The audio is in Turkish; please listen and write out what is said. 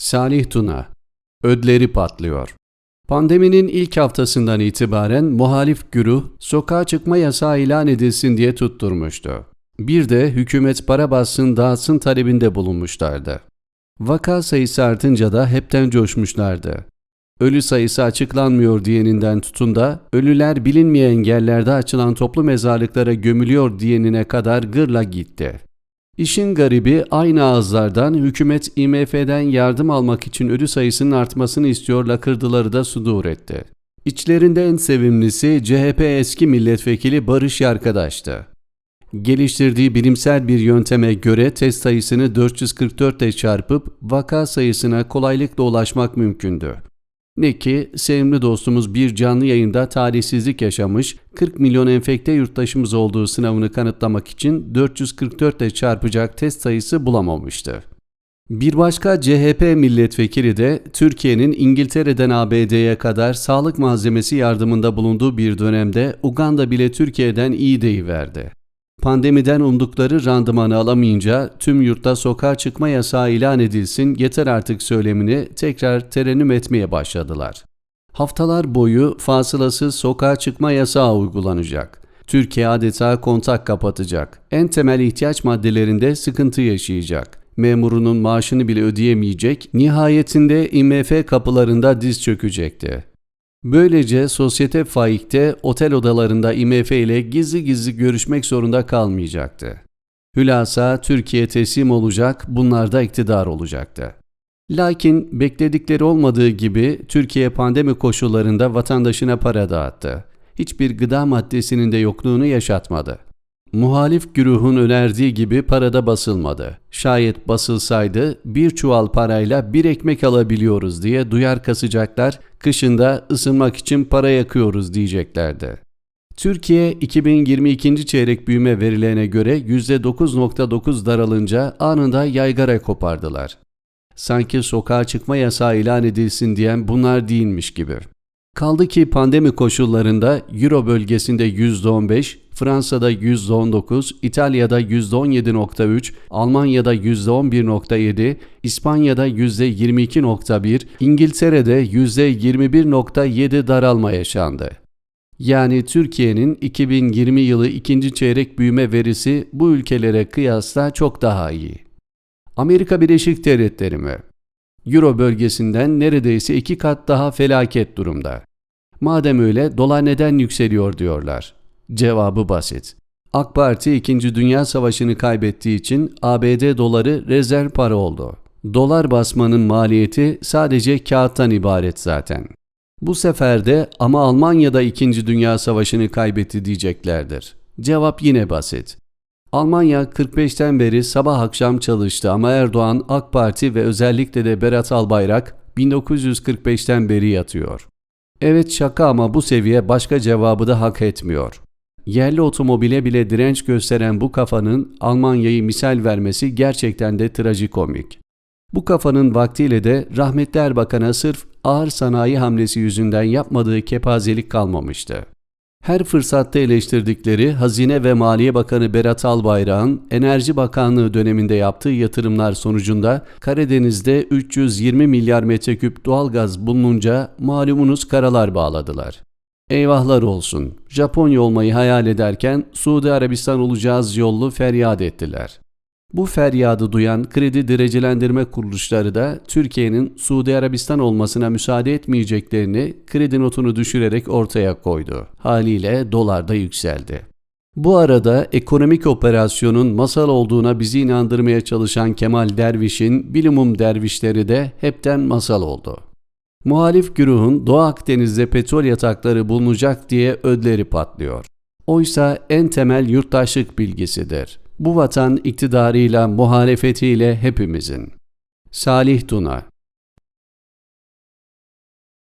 Salih Tuna Ödleri patlıyor. Pandeminin ilk haftasından itibaren muhalif güruh sokağa çıkma yasağı ilan edilsin diye tutturmuştu. Bir de hükümet para bassın dağıtsın talebinde bulunmuşlardı. Vaka sayısı artınca da hepten coşmuşlardı. Ölü sayısı açıklanmıyor diyeninden tutun da ölüler bilinmeyen yerlerde açılan toplu mezarlıklara gömülüyor diyenine kadar gırla gitti. İşin garibi aynı ağızlardan hükümet IMF'den yardım almak için ölü sayısının artmasını istiyor lakırdıları da sudur etti. İçlerinde en sevimlisi CHP eski milletvekili Barış Yarkadaş'tı. Geliştirdiği bilimsel bir yönteme göre test sayısını 444 ile çarpıp vaka sayısına kolaylıkla ulaşmak mümkündü. Ne ki sevimli dostumuz bir canlı yayında talihsizlik yaşamış, 40 milyon enfekte yurttaşımız olduğu sınavını kanıtlamak için 444 ile çarpacak test sayısı bulamamıştı. Bir başka CHP milletvekili de Türkiye'nin İngiltere'den ABD'ye kadar sağlık malzemesi yardımında bulunduğu bir dönemde Uganda bile Türkiye'den iyi deyiverdi. Pandemiden umdukları randımanı alamayınca tüm yurtta sokağa çıkma yasağı ilan edilsin yeter artık söylemini tekrar terennüm etmeye başladılar. Haftalar boyu fasılasız sokağa çıkma yasağı uygulanacak. Türkiye adeta kontak kapatacak. En temel ihtiyaç maddelerinde sıkıntı yaşayacak. Memurunun maaşını bile ödeyemeyecek, nihayetinde IMF kapılarında diz çökecekti. Böylece sosyete faikte otel odalarında IMF ile gizli gizli görüşmek zorunda kalmayacaktı. Hülasa Türkiye teslim olacak, bunlar da iktidar olacaktı. Lakin bekledikleri olmadığı gibi Türkiye pandemi koşullarında vatandaşına para dağıttı. Hiçbir gıda maddesinin de yokluğunu yaşatmadı. Muhalif güruhun önerdiği gibi parada basılmadı. Şayet basılsaydı bir çuval parayla bir ekmek alabiliyoruz diye duyar kasacaklar, kışında ısınmak için para yakıyoruz diyeceklerdi. Türkiye 2022. çeyrek büyüme verilerine göre %9.9 daralınca anında yaygara kopardılar. Sanki sokağa çıkma yasağı ilan edilsin diyen bunlar değilmiş gibi. Kaldı ki pandemi koşullarında Euro bölgesinde %15, Fransa'da %19, İtalya'da %17.3, Almanya'da %11.7, İspanya'da %22.1, İngiltere'de %21.7 daralma yaşandı. Yani Türkiye'nin 2020 yılı ikinci çeyrek büyüme verisi bu ülkelere kıyasla çok daha iyi. Amerika Birleşik Devletleri mi? Euro bölgesinden neredeyse iki kat daha felaket durumda. Madem öyle dolar neden yükseliyor diyorlar. Cevabı basit. AK Parti 2. Dünya Savaşı'nı kaybettiği için ABD doları rezerv para oldu. Dolar basmanın maliyeti sadece kağıttan ibaret zaten. Bu sefer de ama Almanya'da 2. Dünya Savaşı'nı kaybetti diyeceklerdir. Cevap yine basit. Almanya 45'ten beri sabah akşam çalıştı ama Erdoğan, AK Parti ve özellikle de Berat Albayrak 1945'ten beri yatıyor. Evet şaka ama bu seviye başka cevabı da hak etmiyor. Yerli otomobile bile direnç gösteren bu kafanın Almanya'yı misal vermesi gerçekten de trajikomik. Bu kafanın vaktiyle de rahmetli Erbakan'a sırf ağır sanayi hamlesi yüzünden yapmadığı kepazelik kalmamıştı. Her fırsatta eleştirdikleri Hazine ve Maliye Bakanı Berat Albayrak'ın Enerji Bakanlığı döneminde yaptığı yatırımlar sonucunda Karadeniz'de 320 milyar metreküp doğalgaz bulununca malumunuz karalar bağladılar. Eyvahlar olsun. Japonya olmayı hayal ederken Suudi Arabistan olacağız yollu feryat ettiler. Bu feryadı duyan kredi derecelendirme kuruluşları da Türkiye'nin Suudi Arabistan olmasına müsaade etmeyeceklerini kredi notunu düşürerek ortaya koydu. Haliyle dolar da yükseldi. Bu arada ekonomik operasyonun masal olduğuna bizi inandırmaya çalışan Kemal Derviş'in bilimum dervişleri de hepten masal oldu. Muhalif güruhun Doğu Akdeniz'de petrol yatakları bulunacak diye ödleri patlıyor. Oysa en temel yurttaşlık bilgisidir. Bu vatan iktidarıyla, muhalefetiyle hepimizin. Salih Tuna